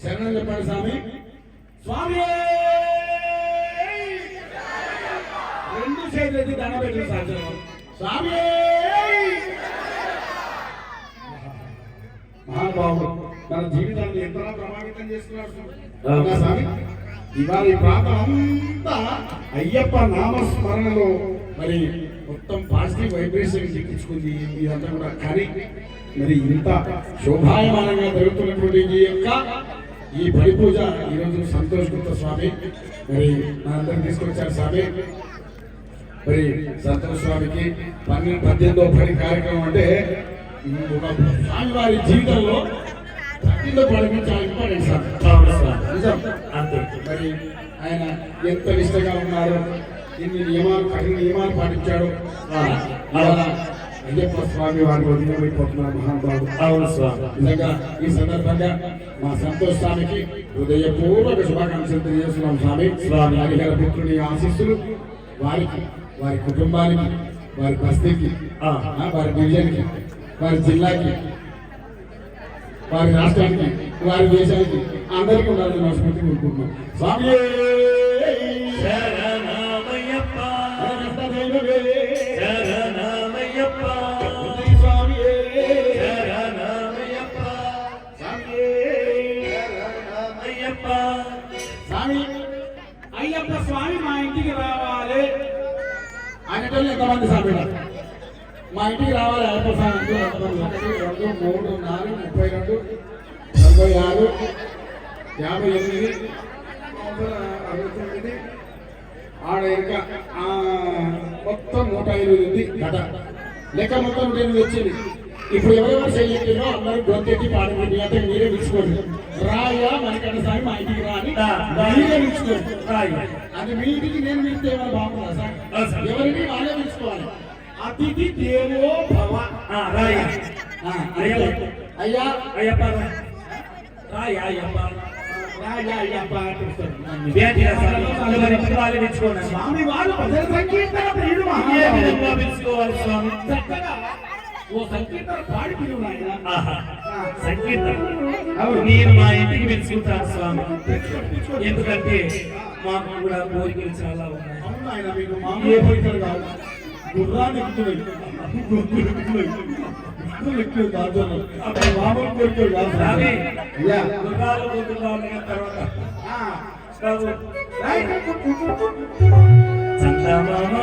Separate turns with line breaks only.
శరణం చెప్పండి స్వామి! స్వామి రెండు చేతులు ఎత్తి దండ పెట్టిన సాధ్యం స్వామి! మహాబాబు మన జీవితాన్ని ఎంత ప్రభావితం చేస్తున్నారు స్వామి? ఇవాళ ఈ ప్రాంతం అంతా అయ్యప్ప నామస్మరణలో మరి మొత్తం పాజిటివ్ వైబ్రేషన్ చెక్కించుకుంది ఇదంతా కూడా కానీ మరి ఇంత శోభాయమానంగా జరుగుతున్నటువంటి ఈ యొక్క ఈ బలి పూజ ఈరోజు సంతోష్ గుప్త స్వామి మరి నా అందరికి తీసుకొచ్చారు స్వామి. మరి సంతోష్ స్వామికి పన్నెండు పద్దెనిమిదో పది కార్యక్రమం అంటే ఒక స్వామివారి జీవితంలో పద్దెనిమిదో
స్వామి.
నిజం.
అంతే.
మరి ఆయన ఎంత నిష్టగా ఉన్నారు ఇన్ని నియమాలు కఠిన నియమాలు పాటించాడు. అయ్యప్ప స్వామి వారి వదిలిపోతున్నారు మహానుభావుడు.
అవును స్వామి.
నిజంగా ఈ సందర్భంగా మా సంతోష్ స్వామికి హృదయపూర్వక శుభాకాంక్షలు తెలియజేస్తున్నాం స్వామి. స్వామి. హరిహర పుత్రుని ఆశీస్సులు వారికి వారి కుటుంబానికి వారి బస్తీకి వారి డివిజన్కి వారి జిల్లాకి వారి రాష్ట్రానికి వారి దేశానికి అందరికీ ఉండాలని మనస్ఫూర్తి కోరుకుంటున్నాం. స్వామి! స్వామి. అయ్యప్ప స్వామి మా ఇంటికి రావాలి. అనేటోళ్ళు ఎంతమంది స్వామి మా ఇంటికి రావాలి అయ్యప్ప స్వామి. అంటే ఎంతమంది? ఒకటి రెండు మూడు నాలుగు ముప్పై రెండు నలభై ఆరు యాభై ఎనిమిది అరవై తొమ్మిది ఆడ ఇంకా మొత్తం నూట ఎనిమిది ఉంది గట. లెక్క మొత్తం నూట ఎనిమిది వచ్చింది. ఇప్పుడు ఎవరెవరు చెయ్యో అందరూ గొంతెట్టి పాడుకుంటే మీరే పిలుచుకోండి రాయా మనకన్నా సారి మా ఇంటికి రాని
రా, రా.
మీరే పిలుచుకోండి
రాయి.
అది మీ ఇంటికి నేను పిలిస్తే ఏమైనా బాగుంటుందా సార్?
ఆ, సార్.
ఎవరిని వాళ్ళే పిలుచుకోవాలి. అతిథి దేవో భవ. అయ్యా అయ్యా.
అయ్యప్ప. రాయి అయ్యప్ప. స్వామి?
స్వామి వారు భజన సంకీర్తన ప్రియుడు
పిలుచుకోవాలి స్వామి?
చక్కగా ఓ సంకీర్తన పాడి.
నేను మా ఇంటికి పిలుచుకుంటాను స్వామి. ఎందుకంటే మాకు కూడా కోరికలు చాలా ఉన్నాయి.
మామూలు కోరికలు కాదు. గుర్రాన్ని ఎక్కుతున్నాయి. మామూలు కోరికలు కాదు.
గుర్రాలు తర్వాత. చందమామ